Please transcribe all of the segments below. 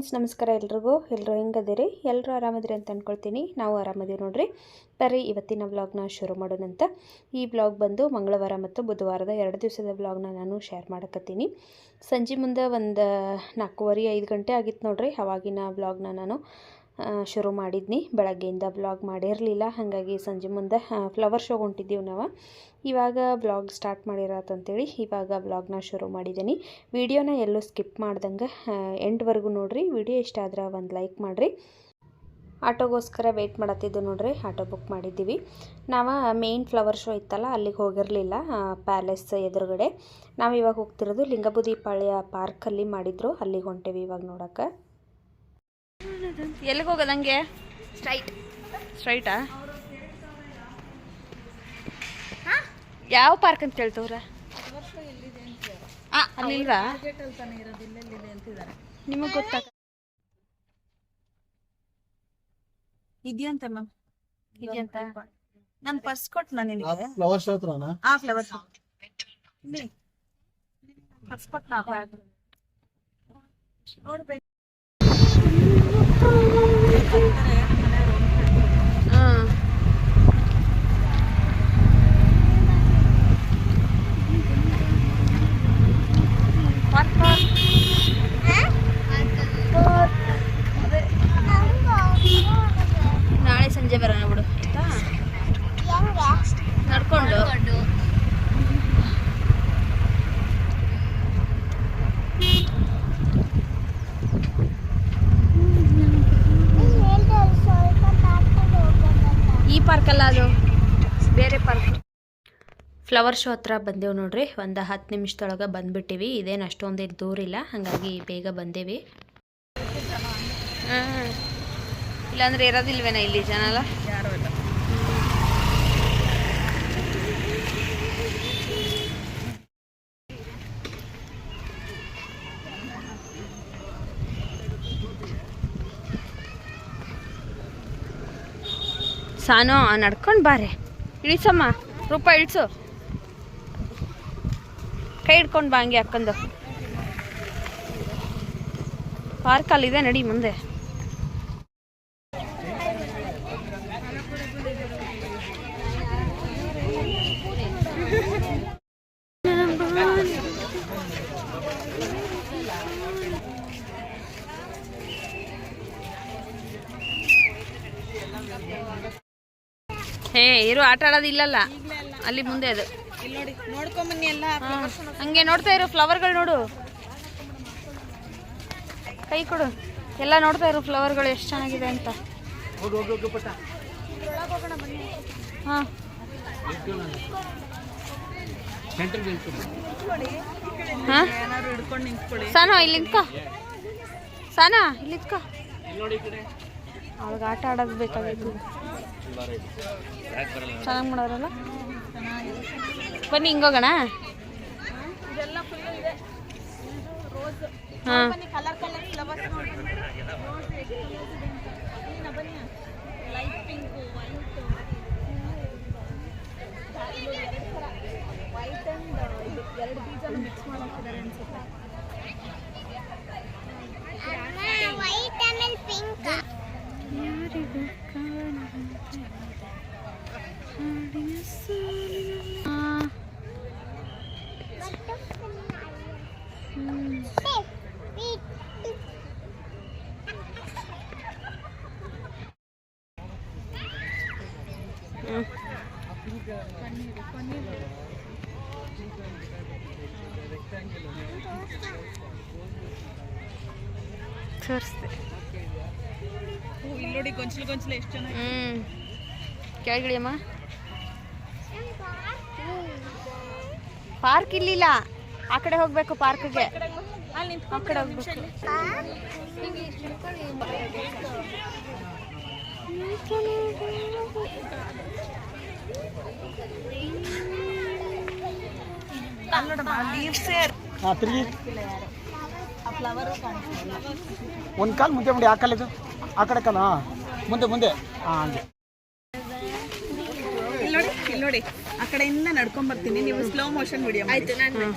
Friends, ನಮಸ್ಕಾರ ಎಲ್ರಿಗೂ. ಎಲ್ಲರೂ ಹೆಂಗದಿರಿ? ಎಲ್ಲರೂ ಆರಾಮದಿರಿ ಅಂತ ಅಂದ್ಕೊಳ್ತೀನಿ ನಾವು ಆರಾಮದೀವಿ ನೋಡ್ರಿ. ಬರ್ರಿ, ಇವತ್ತಿನ ವ್ಲಾಗ್ನ ಶುರು ಮಾಡೋಣಂತ ಈ ವ್ಲಾಗ್ ಬಂದು ಮಂಗಳವಾರ ಮತ್ತು ಬುಧವಾರದ ಎರಡು ದಿವಸದ ವ್ಲಾಗ್ನ ನಾನು ಶೇರ್ ಮಾಡಕತ್ತೀನಿ. ಸಂಜೆ ಮುಂದೆ ಒಂದು ನಾಲ್ಕೂವರೆ, ಐದು ಗಂಟೆ ಆಗಿತ್ತು ನೋಡ್ರಿ. ಅವಾಗಿನ ವ್ಲಾಗ್ನ ನಾನು ಶುರು ಮಾಡಿದ್ನಿ. ಬೆಳಗ್ಗೆಯಿಂದ ಬ್ಲಾಗ್ ಮಾಡಿರಲಿಲ್ಲ. ಹಾಗಾಗಿ ಸಂಜೆ ಮುಂದೆ ಫ್ಲವರ್ ಶೋ ಹೊಂಟಿದ್ದೀವಿ ನಾವು. ಇವಾಗ ಬ್ಲಾಗ್ ಸ್ಟಾರ್ಟ್ ಮಾಡಿರತ್ತಂತೇಳಿ ಇವಾಗ ಬ್ಲಾಗ್ನ ಶುರು ಮಾಡಿದ್ದೀನಿ. ವಿಡಿಯೋನ ಎಲ್ಲೂ ಸ್ಕಿಪ್ ಮಾಡ್ದಂಗೆ ಎಂಡ್ವರೆಗೂ ನೋಡಿರಿ. ವಿಡಿಯೋ ಇಷ್ಟ ಆದ್ರೆ ಒಂದು ಲೈಕ್ ಮಾಡಿರಿ. ಆಟೋಗೋಸ್ಕರ ವೆಯ್ಟ್ ಮಾಡತ್ತಿದ್ದು ನೋಡ್ರಿ. ಆಟೋ ಬುಕ್ ಮಾಡಿದ್ದೀವಿ. ನಾವು ಮೇನ್ ಫ್ಲವರ್ ಶೋ ಇತ್ತಲ್ಲ, ಅಲ್ಲಿಗೆ ಹೋಗಿರಲಿಲ್ಲ ಪ್ಯಾಲೇಸ್ ಎದುರುಗಡೆ. ನಾವು ಇವಾಗ ಹೋಗ್ತಿರೋದು ಲಿಂಗಬುದಿ ಪಾಳ್ಯ ಪಾರ್ಕಲ್ಲಿ ಮಾಡಿದ್ರು. ಅಲ್ಲಿಗೆ ಹೊಂಟೇವಿ ಇವಾಗ ನೋಡೋಕೆ ಎಲ್ಲಿಗೆ ಹೋಗೋದಂಗೆ ಸ್ಟ್ರೈಟ್ ಸ್ಟ್ರೈಟಾ ಯಾವ ಪಾರ್ಕ್ ಅಂತ ಕೇಳ್ತವ್ರ ಅಲ್ಲಿಲ್ವಾ? ನಿಮಗೆ ಗೊತ್ತಾಗ ಇದೆಯಂತೆ ಮ್ಯಾಮ್ ಇದೆಯಂತ? ನಾನು ಪರ್ಸ್ ಕೊಟ್ಟು ನಾನು ನಿನಗೆ? ಫ್ಲವರ್ ಶೋ ಹತ್ರನಾ? ಆ ಫ್ಲವರ್ ಪರ್ಸ್ ಕೊಟ್ಟು ನಾ ನೋಡ್ಬೇಕು. ಹಾಂ ನಾಳೆ ಸಂಜೆ ಬರೋಣ ಬಿಡು ಆಯ್ತಾ ನಡ್ಕೊಂಡು ಈ ಪಾರ್ಕ್ ಅಲ್ಲ ಅದು ಬೇರೆ ಪಾರ್ಕ್ ಫ್ಲವರ್ ಶೋ ಹತ್ರ ಬಂದೇವು ನೋಡ್ರಿ ಒಂದು ಹತ್ತು ನಿಮಿಷದೊಳಗೆ ಬಂದ್ಬಿಟ್ಟಿವಿ ಇದೇನು ಅಷ್ಟೊಂದೇನು ದೂರ ಇಲ್ಲ ಹಾಗಾಗಿ ಬೇಗ ಬಂದೇವಿ. ಇಲ್ಲಾಂದ್ರೆ ಇರೋದಿಲ್ವೇನ ಇಲ್ಲಿ ಜನ ಯಾರು ಇಲ್ಲ. ಸಾನು ನಡ್ಕೊಂಡು ಬಾರೆ. ಇಳಿಸಮ್ಮ. ರೂಪಾಯಿ ಇಳಿಸು. ಕೈ ಹಿಡ್ಕೊಂಡು ಬಾ ಹಂಗೆ ಅಕ್ಕಂದು. ಪಾರ್ಕಲ್ಲಿದೆ ನಡಿ ಮುಂದೆ ಹೇ ಇರು ಆಟ ಆಡೋದಿಲ್ಲಲ್ಲ ಅಲ್ಲಿ ಮುಂದೆ ಅದು. ಹಂಗೆ ನೋಡ್ತಾ ಇರು ಫ್ಲವರ್ಗಳು ನೋಡು. ಕೈ ಕೊಡು. ಎಲ್ಲ ನೋಡ್ತಾ ಇರು ಫ್ಲವರ್ಗಳು ಎಷ್ಟು ಚೆನ್ನಾಗಿದೆ ಅಂತ. ಹಾ. ಸಾನ ಇಲ್ಲಿ ನಿಂತ್ಕೋ. ಸಾನ ಇಲ್ಲಿ ನಿಂತ್ಕೋ. ಅವ್ಳಿಗೆ ಆಟ ಆಡೋದು ಬೇಕಾಗಿತ್ತು. ಚೆನ್ನಾಗಿ ಮಾಡೋರಲ್ಲ? ಬನ್ನಿ ಹಿಂಗೋಗೋಣ ಹಾಂ. ವೈಟ್ ಅಂಡ್ ಎರಡು ಬೀಜ ಮಿಕ್ಸ್ ಮಾಡ್ತಿದ್ದಾರೆ ಅನ್ಸುತ್ತೆ. ತೋರಿಸ್ದೆ ಇಲ್ಲಿ ನೋಡಿ ಗೊಂಚಲು ಗೊಂಚಲು ಎಷ್ಟು ಚೆನ್ನಾಗಿ ಹ್ಞೂ ಅಮ್ಮ. ಪಾರ್ಕ್? ಇಲ್ಲಿಲ್ಲ. ಆ ಕಡೆ ಹೋಗ್ಬೇಕು ಪಾರ್ಕ್ಗೆ. ಅಲ್ಲಿ ಆ ಕಡೆ ಹೋಗ್ಬೇಕು. ಒಂದು ಕಾಲು ಮುಂದೆ ಮಾಡಿ ಆ ಕಾಲಿದು ಆ ಕಡೆ ಕಾಲ? ಮುಂದೆ ಮುಂದೆ. ಹಾಂ ಹಂಗೆ. ಇಲ್ಲಿ ನೋಡಿ ಇಲ್ಲಿ ನೋಡಿ. ಆ ಕಡೆಯಿಂದ ನಡ್ಕೊಂಡ್ ಬರ್ತೀನಿ. ನೀವು ಸ್ಲೋ ಮೋಷನ್ ವಿಡಿಯೋ ಆಯ್ತು ನಾನು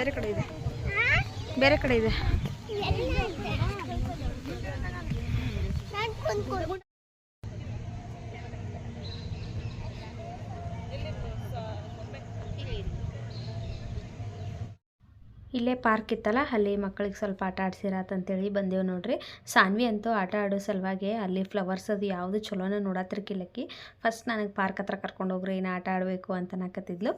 ಬೇರೆ ಕಡೆ ಇದೆ. ಬೇರೆ ಕಡೆ ಇದೆ. ಇಲ್ಲೇ ಪಾರ್ಕ್ ಇತ್ತಲ್ಲ, ಅಲ್ಲಿ ಮಕ್ಕಳಿಗೆ ಸ್ವಲ್ಪ ಆಟ ಆಡ್ಸಿರತ್ತಂತೇಳಿ ಬಂದೇವು ನೋಡ್ರಿ. ಸಾನ್ವಿ ಅಂತೂ ಆಟ ಆಡೋ ಸಲುವಾಗಿ ಅಲ್ಲಿ ಫ್ಲವರ್ಸ್ ಅದು ಯಾವುದು ಚಲೋನ ನೋಡತ್ತಿರ್ಕಿಲ್ಲಕ್ಕಿ ಫಸ್ಟ್ ನನಗೆ ಪಾರ್ಕ್ ಹತ್ರ ಕರ್ಕೊಂಡು ಹೋಗ್ರಿ ಏನು ಆಟ ಆಡಬೇಕು ಅಂತ ನಾಕತ್ತಿದ್ಲು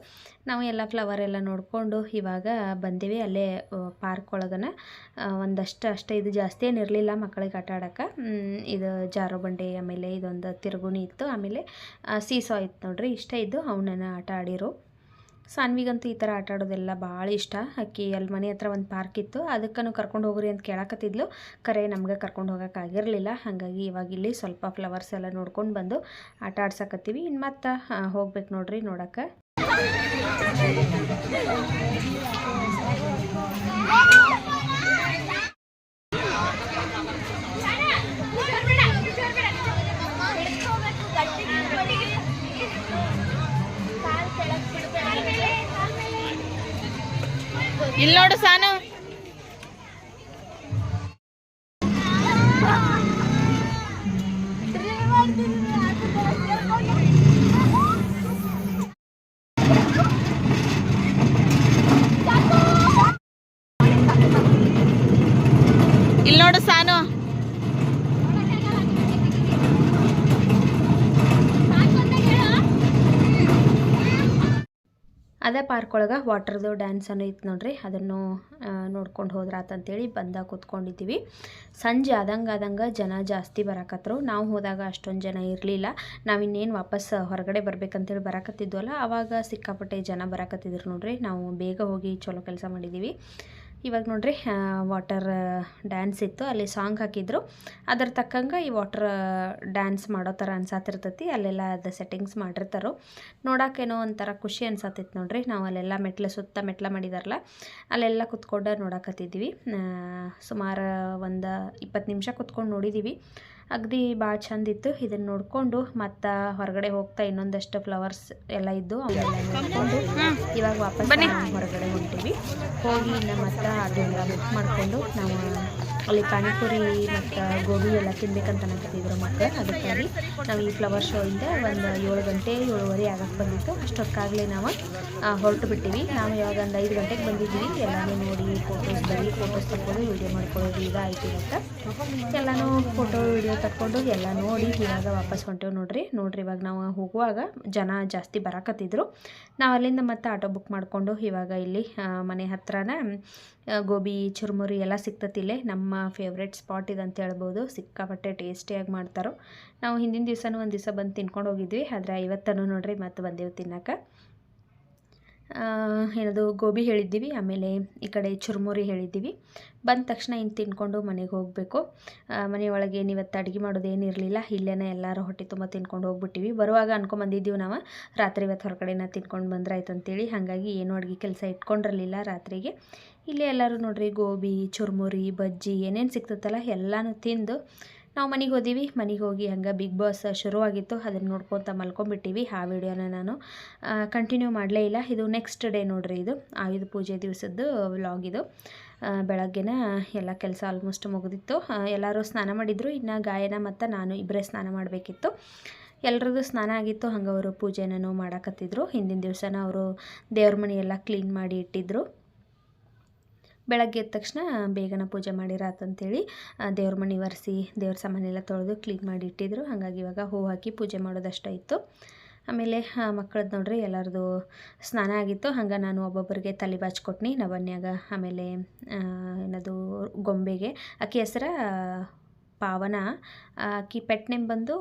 ನಾವು ಎಲ್ಲ ಫ್ಲವರ್ ಎಲ್ಲ ನೋಡಿಕೊಂಡು ಇವಾಗ ಬಂದೇವಿ ಅಲ್ಲೇ ಪಾರ್ಕ್ ಒಳಗನ. ಒಂದಷ್ಟು ಅಷ್ಟೇ ಇದು ಜಾಸ್ತಿ ಏನಿರಲಿಲ್ಲ ಮಕ್ಕಳಿಗೆ ಆಟ ಆಡೋಕೆ. ಇದು ಜಾರೋ ಬಂಡೆ ಆಮೇಲೆ ಇದೊಂದು ತಿರುಗುಣಿ ಇತ್ತು, ಆಮೇಲೆ ಸೀಸಾ ಇತ್ತು ನೋಡ್ರಿ. ಇಷ್ಟ ಇದ್ದು ಅವನನ್ನು ಆಟ ಆಡಿರು. ಸಾನ್ವಿಗಂತೂ ಈ ಥರ ಆಟ ಆಡೋದೆಲ್ಲ ಭಾಳ ಇಷ್ಟ. ಅಕ್ಕಿ ಅಲ್ಲಿ ಮನೆ ಹತ್ರ ಒಂದು ಪಾರ್ಕ್ ಇತ್ತು ಅದಕ್ಕೂ ಕರ್ಕೊಂಡು ಹೋಗ್ರಿ ಅಂತ ಕೇಳಕತ್ತಿದ್ಲು. ಕರೆ ನಮಗೆ ಕರ್ಕೊಂಡು ಹೋಗೋಕ್ಕಾಗಿರಲಿಲ್ಲ ಹಾಗಾಗಿ ಇವಾಗ ಇಲ್ಲಿ ಸ್ವಲ್ಪ ಫ್ಲವರ್ಸ್ ಎಲ್ಲ ನೋಡ್ಕೊಂಡು ಬಂದು ಆಟ ಆಡ್ಸಕತ್ತೀವಿ. ಇನ್ನು ಮತ್ತೆ ಹೋಗ್ಬೇಕು ನೋಡ್ರಿ ನೋಡೋಕೆ ಇಲ್ಲಿ ನೋಡು ಅದೇ ಪಾರ್ಕ್ ಒಳಗೆ ವಾಟರ್ದು ಡ್ಯಾನ್ಸ್ ಅನ್ನೋ ಇತ್ತು ನೋಡ್ರಿ, ಅದನ್ನು ನೋಡ್ಕೊಂಡು ಹೋದ್ರಾತಂತೇಳಿ ಬಂದಾಗ ಕೂತ್ಕೊಂಡಿದ್ದೀವಿ. ಸಂಜೆ ಆದಂಗೆ ಜನ ಜಾಸ್ತಿ ಬರಾಕತ್ರು. ನಾವು ಹೋದಾಗ ಅಷ್ಟೊಂದು ಜನ ಇರಲಿಲ್ಲ. ನಾವಿನ್ನೇನು ವಾಪಸ್ ಹೊರಗಡೆ ಬರ್ಬೇಕಂತೇಳಿ ಬರಾಕತ್ತಿದ್ವಲ್ಲ ಆವಾಗ ಸಿಕ್ಕಾಪಟ್ಟೆ ಜನ ಬರಾಕತ್ತಿದ್ರು ನೋಡ್ರಿ. ನಾವು ಬೇಗ ಹೋಗಿ ಚಲೋ ಕೆಲಸ ಮಾಡಿದ್ದೀವಿ ಇವಾಗ ನೋಡ್ರಿ ವಾಟರ್ ಡ್ಯಾನ್ಸ್ ಇತ್ತು, ಅಲ್ಲಿ ಸಾಂಗ್ ಹಾಕಿದ್ರು. ಅದ್ರ ತಕ್ಕಂಗೆ ಈ ವಾಟರ್ ಡ್ಯಾನ್ಸ್ ಮಾಡೋ ಥರ ಅನ್ಸಾತಿರ್ತೈತಿ, ಅಲ್ಲೆಲ್ಲ ಅದು ಸೆಟ್ಟಿಂಗ್ಸ್ ಮಾಡಿರ್ತಾರೋ. ನೋಡೋಕ್ಕೇನೋ ಒಂಥರ ಖುಷಿ ಅನ್ಸಾತಿತ್ತು ನೋಡ್ರಿ, ನಾವು ಅಲ್ಲೆಲ್ಲ ಮೆಟ್ಲ ಸುತ್ತ ಮೆಟ್ಲ ಮಾಡಿದಾರಲ್ಲ ಅಲ್ಲೆಲ್ಲ ಕುತ್ಕೊಂಡು ನೋಡಕತ್ತಿದ್ವಿ. ಸುಮಾರು ಒಂದು ಇಪ್ಪತ್ತು ನಿಮಿಷ ಕುತ್ಕೊಂಡು ನೋಡಿದ್ದೀವಿ ಅಗದಿ ಭಾಳ ಚಂದ ಇತ್ತು. ಇದನ್ನ ನೋಡ್ಕೊಂಡು ಮತ್ತ ಹೊರಗಡೆ ಹೋಗ್ತಾ ಇನ್ನೊಂದಷ್ಟು ಫ್ಲವರ್ಸ್ ಎಲ್ಲ ಇದ್ದು ಅವನ್ನೆಲ್ಲ ನೋಡಿಕೊಂಡು ಇವಾಗ ವಾಪಸ್ ಹೊರಗಡೆ ಹೊಂಟಿವಿ. ಹೋಗಿ ಇನ್ನು ಮತ್ತೆ ಅದೆಲ್ಲ ಬುಕ್ ಮಾಡಿಕೊಂಡು ನಾವು ಅಲ್ಲಿ ಪಾನಿಪುರಿ ಮತ್ತು ಗೋಬಿ ಎಲ್ಲ ತಿನ್ಬೇಕಂತ ಅನ್ನಕತ್ತಿದ್ರು ಮಕ್ಕಳು ಅದಕ್ಕಾಗಿ ನಾವು ಈ ಫ್ಲವರ್ ಶೋ ಇಂದ ಒಂದು ಏಳು ಗಂಟೆ, ಏಳುವರೆ ಆಗಕ್ಕೆ ಬಂದಿತ್ತು. ಅಷ್ಟೊತ್ತಾಗಲೇ ನಾವು ಹೊರಟು ಬಿಟ್ಟಿವಿ. ನಾವು ಇವಾಗ ಒಂದು ಐದು ಗಂಟೆಗೆ ಬಂದಿದ್ದೀವಿ. ಎಲ್ಲನೂ ನೋಡಿ ಫೋಟೋಸ್ ಬರೀ ಫೋಟೋಸ್ ತಗೊಂಡು ವೀಡಿಯೋ ಮಾಡ್ಕೊಳ್ಳೋದು ಈಗ ಆಯ್ತು ಇವತ್ತು ಎಲ್ಲನೂ ಫೋಟೋ ವೀಡಿಯೋ ತಕ್ಕೊಂಡು ಎಲ್ಲ ನೋಡಿ ಇವಾಗ ವಾಪಸ್ ಹೊಂಟೇವು ನೋಡ್ರಿ. ನೋಡ್ರಿ ಇವಾಗ ನಾವು ಹೋಗುವಾಗ ಜನ ಜಾಸ್ತಿ ಬರಾಕತ್ತಿದ್ರು. ನಾವು ಅಲ್ಲಿಂದ ಮತ್ತೆ ಆಟೋ ಬುಕ್ ಮಾಡಿಕೊಂಡು ಇವಾಗ ಇಲ್ಲಿ ಮನೆ ಹತ್ರನ ಗೋಬಿ ಚುರುಮುರಿ ಎಲ್ಲ ಸಿಗ್ತತಿ ಇಲ್ಲೇ. ನಮ್ಮ ಫೇವ್ರೆಟ್ ಸ್ಪಾಟ್ ಇದೆ ಅಂತ ಹೇಳ್ಬೋದು. ಸಿಕ್ಕಾಪಟ್ಟೆ ಟೇಸ್ಟಿಯಾಗಿ ಮಾಡ್ತಾರೋ. ನಾವು ಹಿಂದಿನ ದಿವಸನೂ ಒಂದು ದಿವಸ ಬಂದು ತಿನ್ಕೊಂಡು ಹೋಗಿದ್ವಿ. ಆದರೆ ಇವತ್ತನೂ ನೋಡ್ರಿ ಮತ್ತೆ ಬಂದೆವು ತಿನ್ನಕ್ಕೆ ಆ, ಏನದು ಗೋಬಿ ಹೇಳಿದ್ದೀವಿ. ಆಮೇಲೆ ಈ ಕಡೆ ಚುರುಮುರಿ ಹೇಳಿದ್ದೀವಿ. ಬಂದ ತಕ್ಷಣ ಇನ್ನು ತಿನ್ಕೊಂಡು ಮನೆಗೆ ಹೋಗಬೇಕು. ಮನೆಯೊಳಗೆ ಏನಿವತ್ತು ಅಡುಗೆ ಮಾಡೋದು ಏನಿರಲಿಲ್ಲ ಇಲ್ಲೇ ಎಲ್ಲರೂ ಹೊಟ್ಟೆ ತುಂಬ ತಿನ್ಕೊಂಡು ಹೋಗ್ಬಿಟ್ಟಿವಿ. ಬರುವಾಗ ಅನ್ಕೊಂಬಂದಿದ್ದೀವಿ ನಾವು. ರಾತ್ರಿ ಇವತ್ತು ಹೊರಗಡೆನ ತಿನ್ಕೊಂಡು ಬಂದ್ರಾಯ್ತು ಅಂತೇಳಿ. ಹಾಗಾಗಿ ಏನೂ ಅಡುಗೆ ಕೆಲಸ ಇಟ್ಕೊಂಡಿರಲಿಲ್ಲ ರಾತ್ರಿಗೆ. ಇಲ್ಲೇ ಎಲ್ಲರೂ ನೋಡ್ರಿ ಗೋಬಿ, ಚುರ್ಮುರಿ, ಬಜ್ಜಿ ಏನೇನು ಸಿಗ್ತೈತಲ್ಲ ಎಲ್ಲನೂ ತಿಂದು ನಾವು ಮನೆಗೆ ಹೋದೀವಿ. ಮನೆಗೆ ಹೋಗಿ ಹಂಗೆ ಬಿಗ್ ಬಾಸ್ ಶುರುವಾಗಿತ್ತು. ಅದನ್ನು ನೋಡ್ಕೊತ ಮಲ್ಕೊಂಬಿಟ್ಟಿವಿ ಆ ವಿಡಿಯೋನ ನಾನು. ಕಂಟಿನ್ಯೂ ಮಾಡಲೇ ಇಲ್ಲ. ಇದು ನೆಕ್ಸ್ಟ್ ಡೇ ನೋಡ್ರಿ ಇದು. ಆಯುಧ ಪೂಜೆ ದಿವಸದ್ದು ವ್ಲಾಗ್ ಇದು. ಬೆಳಗ್ಗೆನ ಎಲ್ಲ ಕೆಲಸ ಆಲ್ಮೋಸ್ಟ್ ಮುಗಿದಿತ್ತು. ಎಲ್ಲರೂ ಸ್ನಾನ ಮಾಡಿದ್ರು. ಇನ್ನು ಗಾಯನ ಮತ್ತು ನಾನು ಇಬ್ಬರೇ ಸ್ನಾನ ಮಾಡಬೇಕಿತ್ತು. ಎಲ್ರದ್ದು ಸ್ನಾನ ಆಗಿತ್ತು. ಹಂಗೆ ಅವರು ಪೂಜೆನೂ ಮಾಡಕತ್ತಿದ್ರು. ಹಿಂದಿನ ದಿವಸನ ಅವರು ದೇವ್ರ ಮನೆ ಎಲ್ಲ ಕ್ಲೀನ್ ಮಾಡಿ ಇಟ್ಟಿದ್ರು. ಬೆಳಗ್ಗೆ ಎದ್ದ ತಕ್ಷಣ ಬೇಗನೆ ಪೂಜೆ ಮಾಡಿರಾತಂತೇಳಿ ದೇವ್ರ ಮನೆ ಒರೆಸಿ ದೇವ್ರ ಸಾಮಾನೆಲ್ಲ ತೊಳೆದು ಕ್ಲೀನ್ ಮಾಡಿ ಇಟ್ಟಿದ್ರು. ಹಾಗಾಗಿ ಇವಾಗ ಹೂ ಹಾಕಿ ಪೂಜೆ ಮಾಡೋದಷ್ಟೇ ಇತ್ತು ಆಮೇಲೆ ಮಕ್ಕಳದ್ದು ನೋಡ್ರಿ ಎಲ್ಲರದು ಸ್ನಾನ ಆಗಿತ್ತು. ಹಂಗೆ ನಾನು ಒಬ್ಬೊಬ್ಬರಿಗೆ ತಲೆ ಬಾಚ್ಕೊಟ್ನಿ ನವನ್ಯಾಗ. ಆಮೇಲೆ ಏನದು, ಗೊಂಬೆಗೆ. ಅಕ್ಕಿ ಹೆಸ್ರ ಪಾವನ ಆಕಿ ಪೆಟ್ ನೇಮ್ ಬಂದು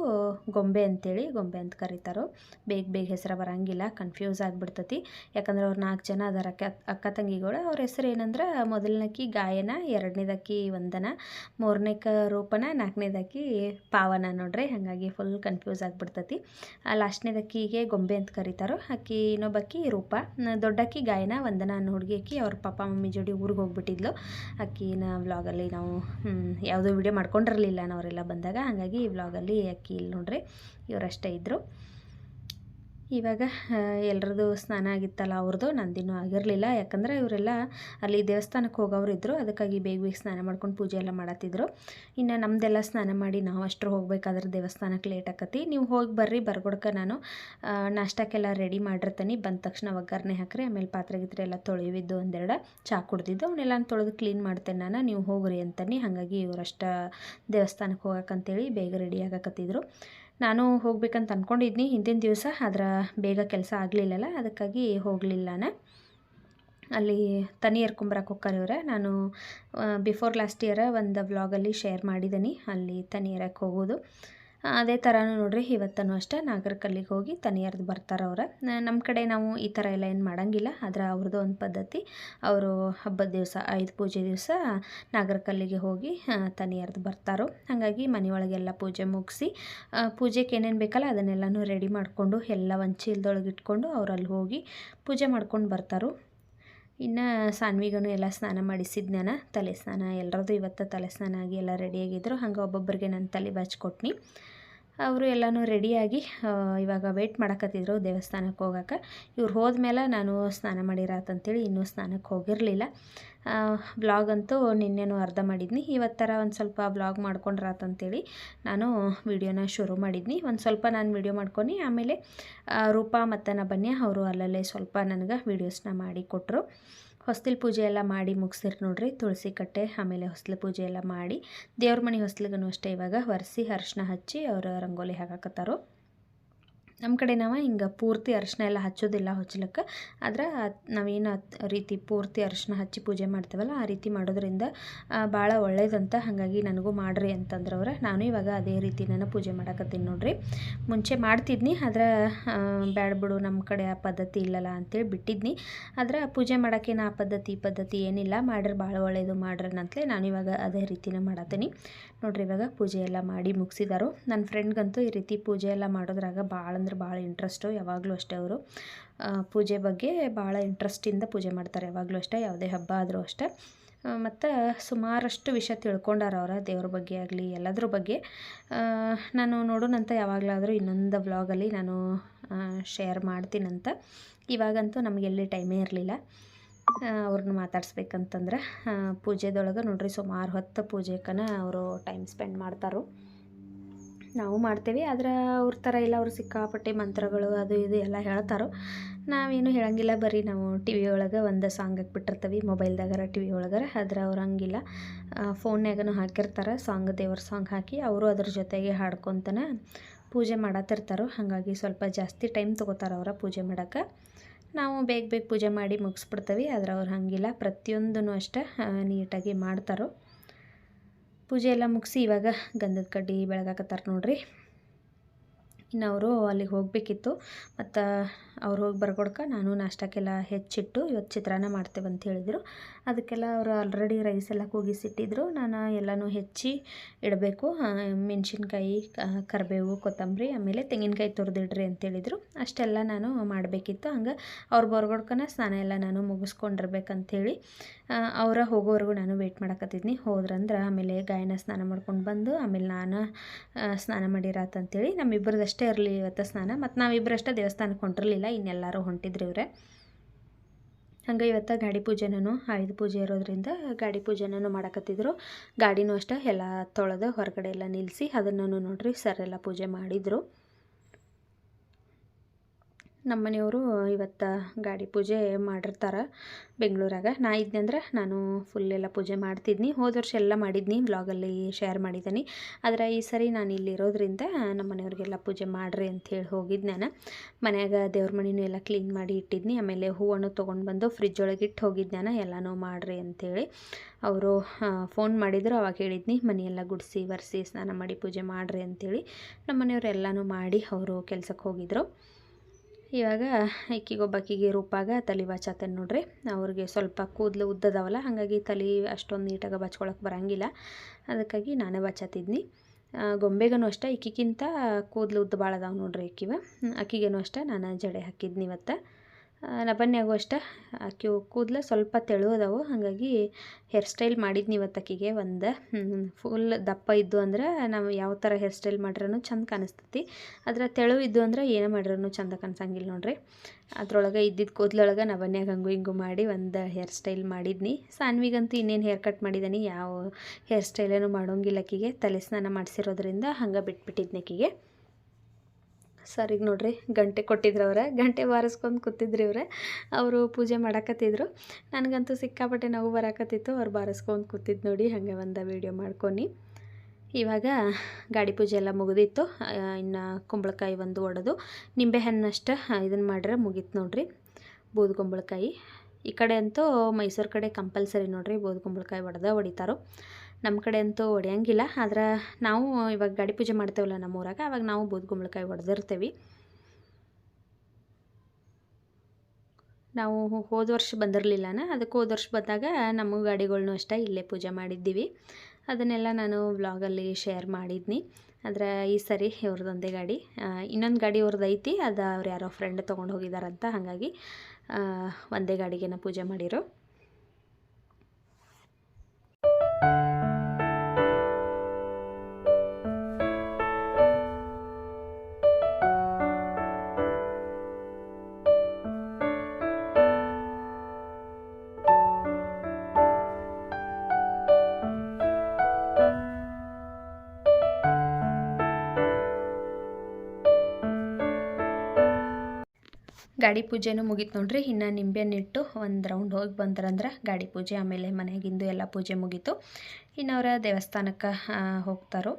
ಗೊಂಬೆ ಅಂತೇಳಿ, ಗೊಂಬೆ ಅಂತ ಕರೀತಾರೋ. ಬೇಗ ಬೇಗ ಹೆಸರು ಬರಂಗಿಲ್ಲ ಕನ್ಫ್ಯೂಸ್ ಆಗಿಬಿಡ್ತತಿ. ಯಾಕಂದ್ರೆ ಅವ್ರು ನಾಲ್ಕು ಜನ ಅದಾರ ಅಕ್ಕ ಅಕ್ಕ ತಂಗಿಗಳು. ಅವ್ರ ಹೆಸರು ಏನಂದ್ರೆ ಮೊದಲನೇಕಿ ಗಾಯನ ಎರಡನೇದಕ್ಕಿ ವಂದನ ಮೂರನೇಕ ರೂಪನ ನಾಲ್ಕನೇದಕ್ಕಿ ಪಾವನ ನೋಡ್ರಿ. ಹಾಗಾಗಿ ಫುಲ್ ಕನ್ಫ್ಯೂಸ್ ಆಗಿಬಿಡ್ತತಿ. ಲಾಸ್ಟ್ನೇದಕ್ಕಿಗೆ ಗೊಂಬೆ ಅಂತ ಕರೀತಾರೋ. ಆಕಿ ಇನ್ನೊಬ್ಬಕ್ಕಿ ರೂಪ. ದೊಡ್ಡಕ್ಕಿ ಗಾಯನ, ವಂದನ ಅನ್ನೋ ಹುಡುಗಿ ಆಕಿ ಅವ್ರ ಪಾಪ ಮಮ್ಮಿ ಜೋಡಿ ಊರಿಗೆ ಹೋಗ್ಬಿಟ್ಟಿದ್ಲು. ಆಕಿನ ವ್ಲಾಗಲ್ಲಿ ನಾವು ಯಾವುದೋ ವಿಡಿಯೋ ಮಾಡ್ಕೊಂಡಿರಲಿಲ್ಲ. ನಾವರೆಲ್ಲ ಬಂದಾಗ ಹಾಗಾಗಿ ಈ ವ್ಲಾಗಲ್ಲಿ ಅಕ್ಕಿ ಇಲ್ಲ ನೋಡ್ರಿ. ಇವರಷ್ಟೇ ಇದ್ದರು ಇವಾಗ ಎಲ್ರದ್ದು ಸ್ನಾನ ಆಗಿತ್ತಲ್ಲ ಅವ್ರದ್ದು ನಂದಿನೂ ಆಗಿರಲಿಲ್ಲ. ಯಾಕಂದ್ರೆ ಇವರೆಲ್ಲ ಅಲ್ಲಿ ದೇವಸ್ಥಾನಕ್ಕೆ ಹೋಗೋರು ಇದ್ದರು ಅದಕ್ಕಾಗಿ ಬೇಗ ಬೇಗ ಸ್ನಾನ ಮಾಡ್ಕೊಂಡು ಪೂಜೆ ಎಲ್ಲ ಮಾಡತ್ತಿದ್ರು. ಇನ್ನು ನಮ್ಮದೆಲ್ಲ ಸ್ನಾನ ಮಾಡಿ ನಾವು ಅಷ್ಟರ ಹೋಗ್ಬೇಕಾದ್ರೆ ದೇವಸ್ಥಾನಕ್ಕೆ ಲೇಟ್ ಆಕತಿ. ನೀವು ಹೋಗಿ ಬರ್ರಿ, ಬರ್ಗೊಡ್ಕ ನಾನು ನಾಷ್ಟಕ್ಕೆಲ್ಲ ರೆಡಿ ಮಾಡಿರ್ತೀನಿ. ಬಂದ ತಕ್ಷಣ ಒಗ್ಗರಣೆ ಹಾಕ್ರಿ, ಆಮೇಲೆ ಪಾತ್ರೆ ಗಿತ್ರೆ ಎಲ್ಲ ತೊಳೆಯುವಿದ್ದು ಒಂದೆರಡು, ಚಾ ಕುಡ್ದಿದ್ದು. ಅವನ್ನೆಲ್ಲ ತೊಳೆದು ಕ್ಲೀನ್ ಮಾಡ್ತೇನೆ ನಾನು. ನೀವು ಹೋಗ್ರಿ ಅಂತಾನೆ ಹಾಗಾಗಿ ಇವರಷ್ಟ ದೇವಸ್ಥಾನಕ್ಕೆ ಹೋಗಕ್ಕಂತೇಳಿ ಬೇಗ ರೆಡಿ ಆಗಕತ್ತಿದ್ರು. ನಾನು ಹೋಗ್ಬೇಕಂತ ಅಂದ್ಕೊಂಡಿದ್ನಿ ಹಿಂದಿನ ದಿವಸ ಆದ್ರೆ ಬೇಗ ಕೆಲಸ ಆಗಲಿಲ್ಲಲ್ಲ ಅದಕ್ಕಾಗಿ ಹೋಗಲಿಲ್ಲ ನಾನು ಅಲ್ಲಿ ತನಿ ಎರ್ಕೊಂಬರಕ್ಕೆ ಹೋಗ್ತಾರೆ ಇವರೇ. ನಾನು ಬಿಫೋರ್ ಲಾಸ್ಟ್ ಇಯರ ಒಂದು ವ್ಲಾಗಲ್ಲಿ ಶೇರ್ ಮಾಡಿದ್ದೀನಿ ಅಲ್ಲಿ ತನಿ ಹೋಗೋದು. ಅದೇ ಥರನೂ ನೋಡ್ರಿ ಇವತ್ತೂ ಅಷ್ಟೇ ನಾಗರಕಲ್ಲಿಗೆ ಹೋಗಿ ತನಿಯರ್ದು ಬರ್ತಾರೆ ಅವ್ರು. ನಮ್ಮ ಕಡೆ ನಾವು ಈ ಥರ ಎಲ್ಲ ಏನು ಮಾಡೋಂಗಿಲ್ಲ. ಆದರೆ ಅವ್ರದ್ದು ಒಂದು ಪದ್ಧತಿ, ಅವರು ಹಬ್ಬದ ದಿವಸ, ಐದು ಪೂಜೆ ದಿವಸ ನಾಗರಕಲ್ಲಿಗೆ ಹೋಗಿ ತನಿಯರ್ದು ಬರ್ತಾರೋ. ಹಾಗಾಗಿ ಮನೆಯೊಳಗೆಲ್ಲ ಪೂಜೆ ಮುಗಿಸಿ ಪೂಜೆಗೆ ಏನೇನು ಬೇಕಲ್ಲ ಅದನ್ನೆಲ್ಲನೂ ರೆಡಿ ಮಾಡಿಕೊಂಡು, ಎಲ್ಲ ಒಂದು ಚೀಲದೊಳಗೆ ಇಟ್ಕೊಂಡು ಅವ್ರು ಅಲ್ಲಿ ಹೋಗಿ ಪೂಜೆ ಮಾಡ್ಕೊಂಡು ಬರ್ತಾರೋ. ಇನ್ನು ಸಾನ್ವಿಗೂ ಎಲ್ಲ ಸ್ನಾನ ಮಾಡಿಸಿದ್ನಾನ ತಲೆ ಸ್ನಾನ ಎಲ್ಲರದ್ದು ಇವತ್ತು ತಲೆ ಸ್ನಾನ ಆಗಿ ಎಲ್ಲ ರೆಡಿಯಾಗಿದ್ದರು ಹಂಗೆ ಒಬ್ಬೊಬ್ಬರಿಗೆ ನಾನು ತಲೆ ಬಾಚ್ಕೊಟ್ನಿ ಅವರು ಎಲ್ಲನೂ ರೆಡಿಯಾಗಿ ಇವಾಗ ವೆಯ್ಟ್ ಮಾಡಕತ್ತಿದ್ರು ದೇವಸ್ಥಾನಕ್ಕೆ ಹೋಗಕ್ಕೆ ಇವ್ರು ಹೋದ್ಮೇಲೆ ನಾನು ಸ್ನಾನ ಮಾಡಿರಾತಂತೇಳಿ ಇನ್ನೂ ಸ್ನಾನಕ್ಕೆ ಹೋಗಿರಲಿಲ್ಲ. ಬ್ಲಾಗ್ ಅಂತೂ ನಿನ್ನೆನೂ ಅರ್ಧ ಮಾಡಿದ್ನಿ. ಇವತ್ತರ ಒಂದು ಸ್ವಲ್ಪ ಬ್ಲಾಗ್ ಮಾಡ್ಕೊಂಡ್ರಾತಂತೇಳಿ ನಾನು ವಿಡಿಯೋನ ಶುರು ಮಾಡಿದ್ನಿ. ಒಂದು ಸ್ವಲ್ಪ ನಾನು ವಿಡಿಯೋ ಮಾಡ್ಕೊಂಡು, ಆಮೇಲೆ ರೂಪಾ ಮತ್ತು ನಬನ್ಯ ಅವರು ಅಲ್ಲಲ್ಲೇ ಸ್ವಲ್ಪ ನನಗೆ ವೀಡಿಯೋಸ್ನ ಮಾಡಿ ಕೊಟ್ಟರು ಹೊಸ್ತಿಲ್ ಪೂಜೆ ಎಲ್ಲ ಮಾಡಿ ಮುಗಿಸಿರ್ ನೋಡ್ರಿ, ತುಳಸಿ ಕಟ್ಟೆ, ಆಮೇಲೆ ಹೊಸ್ಲು ಪೂಜೆ ಎಲ್ಲ ಮಾಡಿ. ದೇವ್ರ ಮನೆ ಹೊಸ್ಲಿಗೂ ಅಷ್ಟೇ ಇವಾಗ ಒರೆಸಿ ಅರ್ಶಿನ ಹಚ್ಚಿ ಅವರು ರಂಗೋಲಿ ಹಾಕಾಕತ್ತಾರೋ. ನಮ್ಮ ಕಡೆ ನಾವು ಹಿಂಗೆ ಪೂರ್ತಿ ಅರಿಶಿನ ಎಲ್ಲ ಹಚ್ಚೋದಿಲ್ಲ ಹೊಚ್ಚಲಕ್ಕೆ. ಆದ್ರೆ ನಾವೇನು ರೀತಿ ಪೂರ್ತಿ ಅರಿಶಿನ ಹಚ್ಚಿ ಪೂಜೆ ಮಾಡ್ತೇವಲ್ಲ, ಆ ರೀತಿ ಮಾಡೋದ್ರಿಂದ ಭಾಳ ಒಳ್ಳೇದಂತ ಹಾಗಾಗಿ ನನಗೂ ಮಾಡ್ರಿ ಅಂತಂದ್ರೆ ಅವ್ರೆ ನಾನು ಇವಾಗ ಅದೇ ರೀತಿ ನಾನು ಪೂಜೆ ಮಾಡಕತ್ತೀನಿ ನೋಡ್ರಿ. ಮುಂಚೆ ಮಾಡ್ತಿದ್ನಿ, ಆದ್ರೆ ಬೇಡ ಬಿಡು ನಮ್ಮ ಕಡೆ ಆ ಪದ್ಧತಿ ಇಲ್ಲಲ್ಲ ಅಂತೇಳಿ ಬಿಟ್ಟಿದ್ನಿ. ಆದ್ರೆ ಪೂಜೆ ಮಾಡೋಕ್ಕೇನು ಆ ಪದ್ಧತಿ ಪದ್ಧತಿ ಏನಿಲ್ಲ, ಮಾಡ್ರೆ ಭಾಳ ಒಳ್ಳೆಯದು ಮಾಡ್ರನಂತಲೇ ನಾನು ಇವಾಗ ಅದೇ ರೀತಿನ ಮಾಡತ್ತೀನಿ ನೋಡ್ರಿ ಇವಾಗ ಪೂಜೆ ಎಲ್ಲ ಮಾಡಿ ಮುಗಿಸಿದಾರು. ನನ್ನ ಫ್ರೆಂಡ್ಗಂತೂ ಈ ರೀತಿ ಪೂಜೆ ಎಲ್ಲ ಮಾಡೋದ್ರಾಗ ಭಾಳ ಅಂದ್ರೆ ಭಾಳ ಇಂಟ್ರೆಸ್ಟು ಯಾವಾಗಲೂ ಅಷ್ಟೇ ಅವರು. ಪೂಜೆ ಬಗ್ಗೆ ಭಾಳ ಇಂಟ್ರೆಸ್ಟಿಂದ ಪೂಜೆ ಮಾಡ್ತಾರೆ ಯಾವಾಗಲೂ ಅಷ್ಟೇ, ಯಾವುದೇ ಹಬ್ಬ ಆದರೂ ಅಷ್ಟೇ. ಮತ್ತು ಸುಮಾರಷ್ಟು ವಿಷಯ ತಿಳ್ಕೊಂಡಾರ ಅವರ ದೇವ್ರ ಬಗ್ಗೆ ಆಗಲಿ, ಎಲ್ಲದ್ರ ಬಗ್ಗೆ. ನಾನು ನೋಡೋಣಂತ ಯಾವಾಗಲಾದರೂ ಇನ್ನೊಂದು ವ್ಲಾಗಲ್ಲಿ ನಾನು ಶೇರ್ ಮಾಡ್ತೀನಂತ. ಇವಾಗಂತೂ ನಮಗೆಲ್ಲಿ ಟೈಮೇ ಇರಲಿಲ್ಲ. ಅವ್ರನ್ನ ಮಾತಾಡ್ಸ್ಬೇಕಂತಂದ್ರೆ ಪೂಜೆದೊಳಗೆ ನೋಡ್ರಿ ಸುಮಾರು ಹೊತ್ತು ಪೂಜೆಕನ ಅವರು ಟೈಮ್ ಸ್ಪೆಂಡ್ ಮಾಡ್ತಾರೋ. ನಾವು ಮಾಡ್ತೇವೆ. ಆದ್ರೆ ಅವ್ರ ಥರ ಇಲ್ಲ, ಅವ್ರು ಸಿಕ್ಕಾಪಟ್ಟೆ ಮಂತ್ರಗಳು ಅದು ಇದು ಎಲ್ಲ ಹೇಳ್ತಾರೋ. ನಾವೇನು ಹೇಳಂಗಿಲ್ಲ. ಬರೀ ನಾವು ಟಿ ವಿ ಒಳಗೆ ಒಂದು ಸಾಂಗ್ ಹಾಕ್ಬಿಟ್ಟಿರ್ತೀವಿ. ಮೊಬೈಲ್ದಾಗರ ಟಿ ವಿ ಒಳಗಾರ. ಆದ್ರೆ ಅವ್ರು ಹಂಗಿಲ್ಲ. ಫೋನ್ಯಾಗನು ಹಾಕಿರ್ತಾರೆ. ಸಾಂಗ್ ದೇವ್ರ ಸಾಂಗ್ ಹಾಕಿ ಅವರು ಅದ್ರ ಜೊತೆಗೆ ಹಾಡ್ಕೊತನ ಪೂಜೆ ಮಾಡತ್ತಿರ್ತಾರೋ ಹಾಗಾಗಿ ಸ್ವಲ್ಪ ಜಾಸ್ತಿ ಟೈಮ್ ತೊಗೋತಾರೆ ಅವರ ಪೂಜೆ ಮಾಡೋಕ್ಕೆ ನಾವು ಬೇಗ ಬೇಗ ಪೂಜೆ ಮಾಡಿ ಮುಗಿಸ್ಬಿಡ್ತೀವಿ. ಆದ್ರೆ ಅವ್ರು ಹಾಗಿಲ್ಲ. ಪ್ರತಿಯೊಂದೂ ಅಷ್ಟೇ ನೀಟಾಗಿ ಮಾಡ್ತಾರೋ. ಪೂಜೆ ಎಲ್ಲ ಮುಗಿಸಿ ಇವಾಗ ಗಂಧದ ಕಡ್ಡಿ ಬೆಳಗಾಕತ್ತಾರ ನೋಡ್ರಿ. ಇನ್ನು ಅವರು ಅಲ್ಲಿಗೆ ಹೋಗಬೇಕಿತ್ತು. ಮತ್ತು ಅವ್ರು ಹೋಗಿ ಬರ್ಕೊಡ್ಕ ನಾನು ನಾಷ್ಟಕ್ಕೆಲ್ಲ ಹೆಚ್ಚಿಟ್ಟು ಇವತ್ತು ಚಿತ್ರಾನ್ನ ಮಾಡ್ತೇವೆ ಅಂತ ಹೇಳಿದರು. ಅದಕ್ಕೆಲ್ಲ ಅವರು ಆಲ್ರೆಡಿ ರೈಸ್ ಎಲ್ಲ ಕೂಗಿಸಿಟ್ಟಿದ್ರು. ನಾನು ಎಲ್ಲನೂ ಹೆಚ್ಚಿ ಇಡಬೇಕು. ಮೆಣಸಿನ್ಕಾಯಿ ಕರಿಬೇವು, ಕೊತ್ತಂಬರಿ, ಆಮೇಲೆ ತೆಂಗಿನಕಾಯಿ ತುರಿದಿಡ್ರಿ ಅಂತೇಳಿದರು ಅಷ್ಟೆಲ್ಲ ನಾನು ಮಾಡಬೇಕಿತ್ತು. ಹಂಗೆ ಅವ್ರು ಬರ್ಗೊಡ್ಕನ ಸ್ನಾನ ಎಲ್ಲ ನಾನು ಮುಗಿಸ್ಕೊಂಡಿರ್ಬೇಕಂಥೇಳಿ ಅವರ ಹೋಗೋವರೆಗೂ ನಾನು ವೆಯ್ಟ್ ಮಾಡಕತ್ತಿದ್ನಿ. ಹೋದ್ರಂದ್ರೆ ಆಮೇಲೆ ಗಾಯನ ಸ್ನಾನ ಮಾಡ್ಕೊಂಡು ಬಂದು, ಆಮೇಲೆ ನಾನು ಸ್ನಾನ ಮಾಡಿರಾತಂತೇಳಿ ನಮ್ಮಿಬ್ಬರದಷ್ಟೇ ಇರಲಿ ಇವತ್ತು ಸ್ನಾನ. ಮತ್ತು ನಾವಿಬ್ಬರಷ್ಟೇ ದೇವಸ್ಥಾನಕ್ಕೆ ಹೊಂಟಿರಲಿಲ್ಲ. ಇನ್ನೆಲ್ಲರೂ ಹೊಂಟಿದ್ರು ಇವರೇ. ಹಂಗೆ ಇವತ್ತು ಗಾಡಿ ಪೂಜೆನೂ, ಆಯುಧ ಪೂಜೆ ಇರೋದ್ರಿಂದ ಗಾಡಿ ಪೂಜೆನೂ ಮಾಡಕತ್ತಿದ್ರು. ಗಾಡಿನೂ ಅಷ್ಟೇ, ಎಲ್ಲ ತೊಳೆದು ಹೊರಗಡೆ ಎಲ್ಲ ನಿಲ್ಲಿಸಿ ಅದನ್ನು ನೋಡಿರಿ, ಸರ್ ಎಲ್ಲ ಪೂಜೆ ಮಾಡಿದರು. ನಮ್ಮ ಮನೆಯವರು ಇವತ್ತು ಗಾಡಿ ಪೂಜೆ ಮಾಡಿರ್ತಾರೆ ಬೆಂಗಳೂರಾಗ. ನಾ ಇದ್ನಂದ್ರೆ ನಾನು ಫುಲ್ ಎಲ್ಲ ಪೂಜೆ ಮಾಡ್ತಿದ್ನಿ. ಹೋದ ವರ್ಷ ಎಲ್ಲ ಮಾಡಿದ್ನಿ ಬ್ಲಾಗಲ್ಲಿ ಶೇರ್ ಮಾಡಿದ್ದೀನಿ ಆದರೆ ಈ ಸರಿ ನಾನು ಇಲ್ಲಿರೋದ್ರಿಂದ ನಮ್ಮ ಮನೆಯವ್ರಿಗೆಲ್ಲ ಪೂಜೆ ಮಾಡ್ರಿ ಅಂಥೇಳಿ ಹೋಗಿದ್ದು ನಾನು. ಮನ್ಯಾಗ ದೇವ್ರ ಮನೆಯೂ ಎಲ್ಲ ಕ್ಲೀನ್ ಮಾಡಿ ಇಟ್ಟಿದ್ನಿ. ಆಮೇಲೆ ಹೂವನ್ನು ತೊಗೊಂಡು ಬಂದು ಫ್ರಿಜ್ ಒಳಗೆ ಇಟ್ಟು ಹೋಗಿದ್ದು ನಾನು. ಎಲ್ಲನೂ ಮಾಡಿರಿ ಅಂಥೇಳಿ ಅವರು ಫೋನ್ ಮಾಡಿದ್ರು. ಅವಾಗ ಹೇಳಿದ್ನಿ ಮನೆಯೆಲ್ಲ ಗುಡಿಸಿ ಒರೆಸಿ ಸ್ನಾನ ಮಾಡಿ ಪೂಜೆ ಮಾಡಿರಿ ಅಂಥೇಳಿ ನಮ್ಮ ಮನೆಯವ್ರು ಎಲ್ಲನೂ ಮಾಡಿ ಅವರು ಕೆಲ್ಸಕ್ಕೆ ಹೋಗಿದ್ರು. ಇವಾಗ ಇಕ್ಕಿಗೊಬ್ಬಾಕಿಗೆ ರೂಪಾಗ ತಲೆ ಬಾಚತ್ತೇನೆ ನೋಡ್ರಿ. ಅವ್ರಿಗೆ ಸ್ವಲ್ಪ ಕೂದಲು ಉದ್ದದವಲ್ಲ, ಹಾಗಾಗಿ ತಲೆ ಅಷ್ಟೊಂದು ನೀಟಾಗಿ ಬಚ್ಕೊಳಕ್ಕೆ ಬರಂಗಿಲ್ಲ. ಅದಕ್ಕಾಗಿ ನಾನೇ ಬಚ್ಚಾತಿದ್ನಿ. ಗೊಂಬೆಗೂ ಅಷ್ಟೇ ಇಕ್ಕಿಗಿಂತ ಕೂದಲು ಉದ್ದ ಭಾಳ ಅದಾವೆ ನೋಡ್ರಿ ಇಕ್ಕಿವ ಅಕ್ಕಿಗೇನು ಅಷ್ಟೇ, ನಾನು ಜಡೆ ಹಾಕಿದ್ನಿ ಇವತ್ತು. ನಬನ್ಯಾಗೂ ಅಷ್ಟೇ. ಆಕೆ ಕೂದಲು ಸ್ವಲ್ಪ ತೆಳು ಅದಾವು ಹಾಗಾಗಿ ಹೇರ್ ಸ್ಟೈಲ್ ಮಾಡಿದ್ನಿ ಇವತ್ತು ಆಕಿಗೆ ಒಂದು. ಫುಲ್ ದಪ್ಪ ಇದ್ದು ಅಂದ್ರೆ ನಾವು ಯಾವ ಥರ ಹೇರ್ ಸ್ಟೈಲ್ ಮಾಡ್ರೂ ಚಂದ ಕಾಣಿಸ್ತೈತಿ. ಅದರ ತೆಳು ಇದ್ದು ಅಂದ್ರೆ ಏನು ಮಾಡ್ರೂ ಚಂದ ಕಾಣಿಸಂಗಿಲ್ಲ ನೋಡ್ರಿ. ಅದ್ರೊಳಗೆ ಇದ್ದಿದ್ದ ಕೂದಲೊಳಗೆ ನಬನ್ಯಾಗ ಹಂಗು ಹಿಂಗು ಮಾಡಿ ಒಂದು ಹೇರ್ ಸ್ಟೈಲ್ ಮಾಡಿದ್ನಿ. ಸಾನ್ವಿಗಂತೂ ಇನ್ನೇನು ಹೇರ್ ಕಟ್ ಮಾಡಿದ್ದೀನಿ ಯಾವ ಹೇರ್ ಸ್ಟೈಲೇನು ಮಾಡೋಂಗಿಲ್ಲ ಆಕಿಗೆ. ತಲೆ ಸ್ನಾನ ಮಾಡಿಸಿರೋದ್ರಿಂದ ಹಂಗೆ ಬಿಟ್ಬಿಟ್ಟಿದ್ನಿ ಆಕಿಗೆ. ಸರ್, ಈಗ ನೋಡ್ರಿ, ಗಂಟೆ ಕೊಟ್ಟಿದ್ರು ಅವರೇ ಗಂಟೆ ಬಾರಿಸ್ಕೊಂಡು ಕೂತಿದ್ರು ಇವರೇ. ಅವರು ಪೂಜೆ ಮಾಡಾಕತ್ತಿದ್ರು. ನನಗಂತೂ ಸಿಕ್ಕಾಪಟ್ಟೆ ನೋವು ಬರಾಕತ್ತಿತ್ತು. ಅವ್ರು ಬಾರಿಸ್ಕೊಂಡು ಕೂತಿದ್ದು ನೋಡಿ ಹಾಗೆ ಒಂದು ವೀಡಿಯೋ ಮಾಡ್ಕೊನಿ. ಇವಾಗ ಗಾಡಿ ಪೂಜೆ ಎಲ್ಲ ಮುಗಿದಿತ್ತು. ಇನ್ನು ಕುಂಬಳಕಾಯಿ ಒಂದು ಒಡೆದು ನಿಂಬೆಹಣ್ಣಷ್ಟು ಇದನ್ನು ಮಾಡ್ರೆ ಮುಗೀತು ನೋಡಿರಿ. ಬೂದು ಕುಂಬಳಕಾಯಿ. ಈ ಕಡೆ ಅಂತೂ ಮೈಸೂರು ಕಡೆ ಕಂಪಲ್ಸರಿ ನೋಡ್ರಿ ಬೂದು ಕುಂಬಳಕಾಯಿ ಒಡೆದ ಹೊಡಿತಾರೋ. ನಮ್ಮ ಕಡೆ ಅಂತೂ ಹೊಡೆಯಂಗಿಲ್ಲ ಆದ್ರೆ ನಾವು ಇವಾಗ ಗಾಡಿ ಪೂಜೆ ಮಾಡ್ತೇವಲ್ಲ ನಮ್ಮ ಊರಾಗ, ಅವಾಗ ನಾವು ಬೂದು ಕುಂಬಳಕಾಯಿ ಹೊಡೆದಿರ್ತೀವಿ ನಾವು ಹೋದ ವರ್ಷ ಬಂದಿರಲಿಲ್ಲನ, ಅದಕ್ಕೆ ಹೋದ ವರ್ಷ ಬಂದಾಗ ನಮ್ಮ ಗಾಡಿಗಳ್ನು ಅಷ್ಟೇ ಇಲ್ಲೇ ಪೂಜೆ ಮಾಡಿದ್ದೀವಿ. ಅದನ್ನೆಲ್ಲ ನಾನು ವ್ಲಾಗಲ್ಲಿ ಶೇರ್ ಮಾಡಿದ್ನಿ. ಆದರೆ ಈ ಸರಿ ಇವ್ರದ್ದೊಂದೇ ಗಾಡಿ ಇನ್ನೊಂದು ಗಾಡಿ ಅವ್ರದ್ದು ಐತಿ ಅದು ಅವ್ರು ಯಾರೋ ಫ್ರೆಂಡ್ ತೊಗೊಂಡು ಹೋಗಿದಾರಂತ, ಹಾಗಾಗಿ ಒಂದೇ ಗಾಡಿಗೆನ ಪೂಜೆ ಮಾಡಿರೋ. ಗಾಡಿ ಪೂಜೆನೂ ಮುಗೀತು ನೋಡ್ರಿ. ಇನ್ನು ನಿಂಬೆಹಣ್ಣಿಟ್ಟು ಒಂದು ರೌಂಡ್ ಹೋಗಿ ಬಂದ್ರಂದ್ರೆ ಗಾಡಿ ಪೂಜೆ ಆಮೇಲೆ ಮನೆಗಿಂದು ಎಲ್ಲ ಪೂಜೆ ಮುಗೀತು. ಇನ್ನು ಅವರ ದೇವಸ್ಥಾನಕ್ಕೆ ಹೋಗ್ತಾರೋ?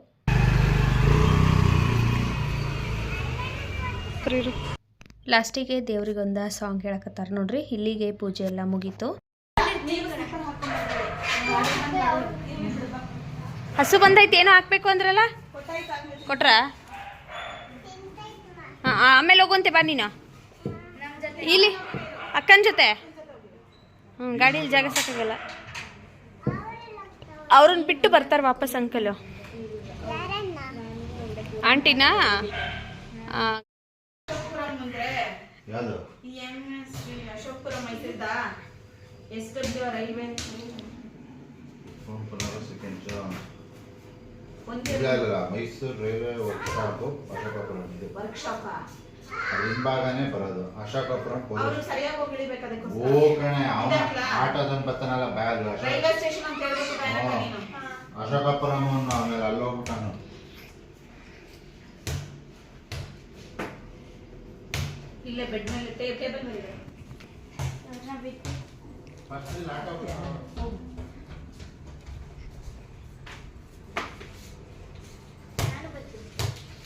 ಲಾಸ್ಟಿಗೆ ದೇವ್ರಿಗೊಂದು ಸಾಂಗ್ ಹೇಳಕತ್ತಾರ ನೋಡ್ರಿ. ಇಲ್ಲಿಗೆ ಪೂಜೆ ಎಲ್ಲ ಮುಗೀತು. ಹಸು ಬಂದೈತಿ ಏನೋ ಹಾಕ್ಬೇಕು ಅಂದ್ರಲ್ಲ? ಕೊಟ್ರ? ಹಾಂ ಆಮೇಲೆ ಹೋಗುವಂತೆ ಬಾ ನೀನು. ಇಲ್ಲಿ ಅಕ್ಕನ ಜೊತೆ. ಹ್ಞೂ ಗಾಡೀಲಿ ಜಾಗ ಸಾಕಾಗಲ್ಲ. ಅವ್ರನ್ನ ಬಿಟ್ಟು ಬರ್ತಾರೆ ವಾಪಸ್ ಅಂಕಲು. ಆಂಟಿನಾ? ಆ, ಯಾವುದು ಶ್ರೀ ಅಶೋಕಪುರ ಮೈಸೂರಿದ ಎಷ್ಟು ರೈಲ್ವೆ ಪುನಃ ಸೆಕೆಂಡ್ ಒಂದೇ ಇಲ್ಲ ಇಲ್ಲ ಮೈಸೂರು ರೈಲ್ವೆ ವರ್ಕ್ಶಾಪು ವರ್ಕ್ಶಾಪ್ ಅದ್ರ ಹಿಂಭಾಗನೇ ಬರೋದು ಅಶೋಕಪುರ ಅವರು ಪೊಲೀಸ್ ಸರಿಯಾಗಿ ಹೋಗಿ ಇಳಿಬೇಕು ಓ ಅದಕ್ಕೋಸ್ಕರ ಕಣೆ ಅವನ ಇದಾಕ್ಲಾ? ಆಟೋದನ್ ಬತ್ತನಲ್ಲ ಬ್ಯಾಗ್ ರೈಲ್ವೆ ಸ್ಟೇಷನ್ ಅಂತ ಹೇಳ್ಬೇಕು ತಾನೇ ನೀನು ಅಶೋಕಪುರಂ ಆಮೇಲೆ ಅಲ್ಲಿ ಹೋಗ್ಬಿಟ್ಟಾನು ಇಲ್ಲೇ ಬೆಡ್ ಮೇಲೆ ಟೇಬಲ್ ಮೇಲೆ ಇದೆ. ಫಸ್ಟ್ ಇಲ್ಲಿ ಆಟೋ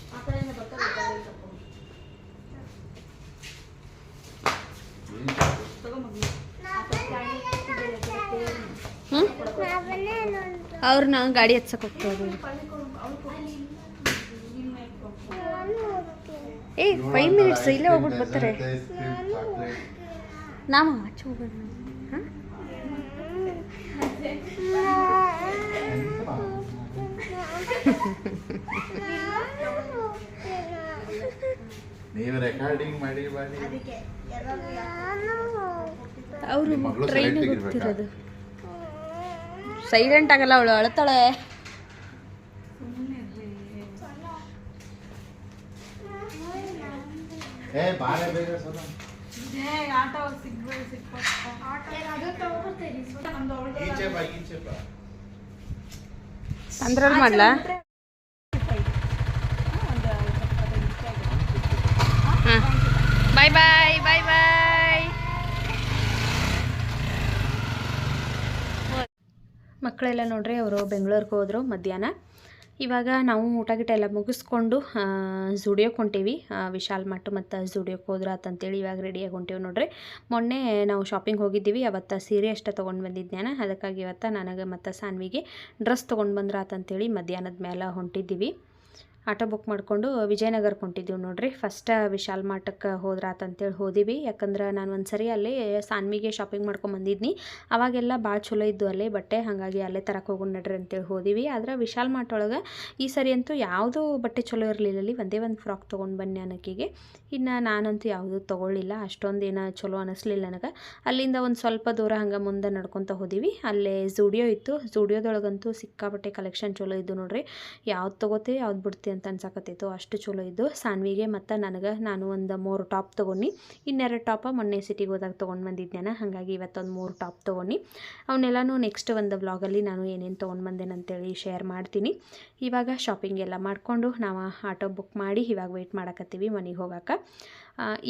ಆ ಕಡೆಯಿಂದ ಬರ್ತಾರೆ ಗಾಡಿ ತಗೊಂಡು. ತಗೊಂಬನ್ನಿ. ಅವ್ರನ್ನ ಗಾಡಿ ಹಚ್ಚಕ್ ಹೋಗ್ತಾರೆ ಏ ಫೈವ್ ಮಿನಿಟ್ಸ್ ಇಲ್ಲೇ ಹೋಗ್ಬಿಟ್ಟು ಬರ್ತಾರೆ. ನಾವು ಆಚೆ ಹೋಗೋಣ. ನೀವು ರೆಕಾರ್ಡಿಂಗ್ ಮಾಡಿ ಅವರು ಟ್ರೈನ್ ಹೋಗ್ತಿರೋದು. ಸೈಲೆಂಟ್ ಆಗಲ್ಲ ಅವಳು ಅಳ್ತಾಳೆ. ಅಂದ್ರಲ್ಲಿ ಮಾಡ್ಲಾ? ಹಾಂ ಬಾಯ್ ಬಾಯ್ ಬಾಯ್ ಬಾಯ್ ಮಕ್ಕಳೆಲ್ಲ ನೋಡ್ರಿ, ಅವರು ಬೆಂಗಳೂರಿಗೆ ಹೋದರು ಮಧ್ಯಾಹ್ನ. ಇವಾಗ ನಾವು ಊಟ ಗಿಟ ಎಲ್ಲ ಮುಗಿಸ್ಕೊಂಡು ಝುಡಿಯೋಕ್ಕೆ ಹೊಂಟೀವಿ. ವಿಶಾಲ್ ಮಟ್ಟು ಮತ್ತು ಝುಡಿಯೋಕ್ಕೆ ಹೋದ್ರ ಅಂತಂತೇಳಿ ಇವಾಗ ರೆಡಿಯಾಗಿ ಹೊಂಟೀವಿ ನೋಡ್ರಿ. ಮೊನ್ನೆ ನಾವು ಶಾಪಿಂಗ್ ಹೋಗಿದ್ದೀವಿ, ಅವತ್ತು ಸೀರೆ ಅಷ್ಟೇ ತೊಗೊಂಡು ಬಂದಿದ್ದೇನೆ ಅದಕ್ಕಾಗಿ ಇವತ್ತು ನನಗೆ ಮತ್ತು ಸಾನ್ವಿಗೆ ಡ್ರೆಸ್ ತೊಗೊಂಡು ಬಂದ್ರ ಅಂತಂತೇಳಿ ಮಧ್ಯಾಹ್ನದ ಮೇಲೆ ಹೊಂಟಿದ್ದೀವಿ. ಆಟೋ ಬುಕ್ ಮಾಡಿಕೊಂಡು ವಿಜಯನಗರಕ್ಕೆ ಹೊಂಟಿದ್ದೀವಿ ನೋಡಿರಿ. ಫಸ್ಟ್ ವಿಶಾಲ್ ಮಾರ್ಟಕ್ಕೆ ಹೋದ್ರಾತ ಅಂತೇಳಿ ಹೋದಿವಿ. ಯಾಕಂದ್ರೆ ನಾನು ಒಂದು ಸರಿ ಅಲ್ಲಿ ಸಾನ್ಮಿಗೆ ಶಾಪಿಂಗ್ ಮಾಡ್ಕೊಂಡು ಬಂದಿದ್ನಿ. ಅವಾಗೆಲ್ಲ ಭಾಳ ಚಲೋ ಇದ್ದು ಅಲ್ಲೇ ಬಟ್ಟೆ, ಹಾಗಾಗಿ ಅಲ್ಲೇ ತರಕ್ಕೆ ಹೋಗೋಣ ನಡ್ರಿ ಅಂತೇಳಿ ಹೋದಿವಿ. ಆದ್ರೆ ವಿಶಾಲ್ ಮಾರ್ಟ್ ಒಳಗೆ ಈ ಸರಿ ಅಂತೂ ಯಾವುದೂ ಬಟ್ಟೆ ಚಲೋ ಇರಲಿಲ್ಲ ಅಲ್ಲಿ. ಒಂದೇ ಒಂದು ಫ್ರಾಕ್ ತೊಗೊಂಡು ಬನ್ನಿ ಅನ್ನೋಕ್ಕಿಗೆ ಇನ್ನು ನಾನಂತೂ ಯಾವುದೂ ತೊಗೊಳ್ಳಿಲ್ಲ. ಅಷ್ಟೊಂದೇನು ಚಲೋ ಅನ್ನಿಸ್ಲಿಲ್ಲ ನನಗೆ. ಅಲ್ಲಿಂದ ಒಂದು ಸ್ವಲ್ಪ ದೂರ ಹಂಗೆ ಮುಂದೆ ನಡ್ಕೊತ ಹೋದಿವಿ. ಅಲ್ಲೇ ಝೂಡಿಯೋ ಇತ್ತು. ಝೂಡಿಯೋದೊಳಗಂತೂ ಸಿಕ್ಕಾಪಟ್ಟೆ ಕಲೆಕ್ಷನ್ ಚಲೋ ಇದ್ದು ನೋಡಿರಿ. ಯಾವ್ದು ತೊಗೋತೀವಿ, ಯಾವ್ದು ಬಿಡ್ತಿ ಅಂತ ಅನ್ಸಕತ್ತಿತ್ತು ಅಷ್ಟು ಚಲೋ ಇದ್ದು ಸಾನ್ವಿಗೆ ಮತ್ತು ನನಗೆ ನಾನು ಒಂದು ಮೂರು ಟಾಪ್ ತೊಗೊಂಡು ಇನ್ನೆರಡು ಟಾಪ ಮೊನ್ನೆ ಸಿಟಿಗೆ ಹೋದಾಗ ತೊಗೊಂಡು ಬಂದಿದ್ದೇನೆ ಹಾಗಾಗಿ ಇವತ್ತೊಂದು ಮೂರು ಟಾಪ್ ತೊಗೊಂಡು ಅವನ್ನೆಲ್ಲನೂ ನೆಕ್ಸ್ಟ್ ಒಂದು ವ್ಲಾಗಲ್ಲಿ ನಾನು ಏನೇನು ತೊಗೊಂಡು ಬಂದೇನೆ ಅಂತೇಳಿ ಶೇರ್ ಮಾಡ್ತೀನಿ. ಇವಾಗ ಶಾಪಿಂಗ್ ಎಲ್ಲ ಮಾಡಿಕೊಂಡು ನಾವು ಆಟೋ ಬುಕ್ ಮಾಡಿ ಇವಾಗ ವೆಯ್ಟ್ ಮಾಡಕತ್ತೀವಿ ಮನೆಗೆ ಹೋಗಕ್ಕೆ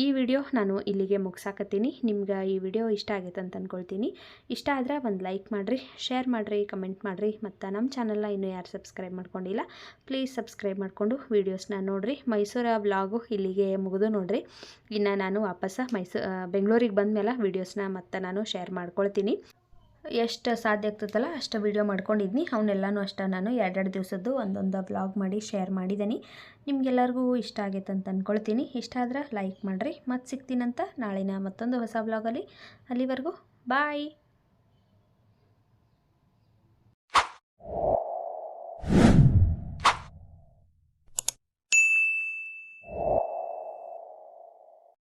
ಈ ವಿಡಿಯೋ ನಾನು ಇಲ್ಲಿಗೆ ಮುಗಿಸಾಕತ್ತೀನಿ. ನಿಮ್ಗೆ ಈ ವಿಡಿಯೋ ಇಷ್ಟ ಆಗೈತೆ ಅಂತ ಅಂದ್ಕೊಳ್ತೀನಿ ಇಷ್ಟ ಆದ್ರೆ ಒಂದು ಲೈಕ್ ಮಾಡಿರಿ, ಶೇರ್ ಮಾಡಿರಿ, ಕಮೆಂಟ್ ಮಾಡಿರಿ, ಮತ್ತು ನಮ್ಮ ಚಾನಲ್ನ ಇನ್ನೂ ಯಾರು ಸಬ್ಸ್ಕ್ರೈಬ್ ಮಾಡ್ಕೊಂಡಿಲ್ಲ, ಪ್ಲೀಸ್ ಸಬ್ಸ್ಕ್ರೈಬ್ ಮಾಡಿಕೊಂಡು ವೀಡಿಯೋಸ್ನ ನೋಡಿರಿ. ಮೈಸೂರು ಬ್ಲಾಗು ಇಲ್ಲಿಗೆ ಮುಗಿದು ನೋಡಿರಿ. ಇನ್ನು ನಾನು ವಾಪಸ್ ಮೈಸೂ ಬೆಂಗಳೂರಿಗೆ ಬಂದಮೇಲೆ ವೀಡಿಯೋಸ್ನ ಮತ್ತು ನಾನು ಶೇರ್ ಮಾಡ್ಕೊಳ್ತೀನಿ. ಎಷ್ಟು ಸಾಧ್ಯ ಆಗ್ತದಲ್ಲ ಅಷ್ಟು ವೀಡಿಯೋ ಮಾಡ್ಕೊಂಡಿದ್ನಿ. ಅವನ್ನೆಲ್ಲನೂ ಅಷ್ಟೇ ನಾನು ಎರಡೆರಡು ದಿವಸದ್ದು ಒಂದೊಂದು ಬ್ಲಾಗ್ ಮಾಡಿ ಶೇರ್ ಮಾಡಿದ್ದೀನಿ ನಿಮಗೆಲ್ಲರಿಗೂ ಇಷ್ಟ ಆಗೈತೆ ಅಂತ ಅಂದ್ಕೊಳ್ತೀನಿ ಇಷ್ಟ ಆದ್ರೆ ಲೈಕ್ ಮಾಡಿರಿ. ಮತ್ತೆ ಸಿಗ್ತೀನಂತ ನಾಳಿನ ಮತ್ತೊಂದು ಹೊಸ ಬ್ಲಾಗಲ್ಲಿ ಅಲ್ಲಿವರೆಗೂ ಬಾಯ್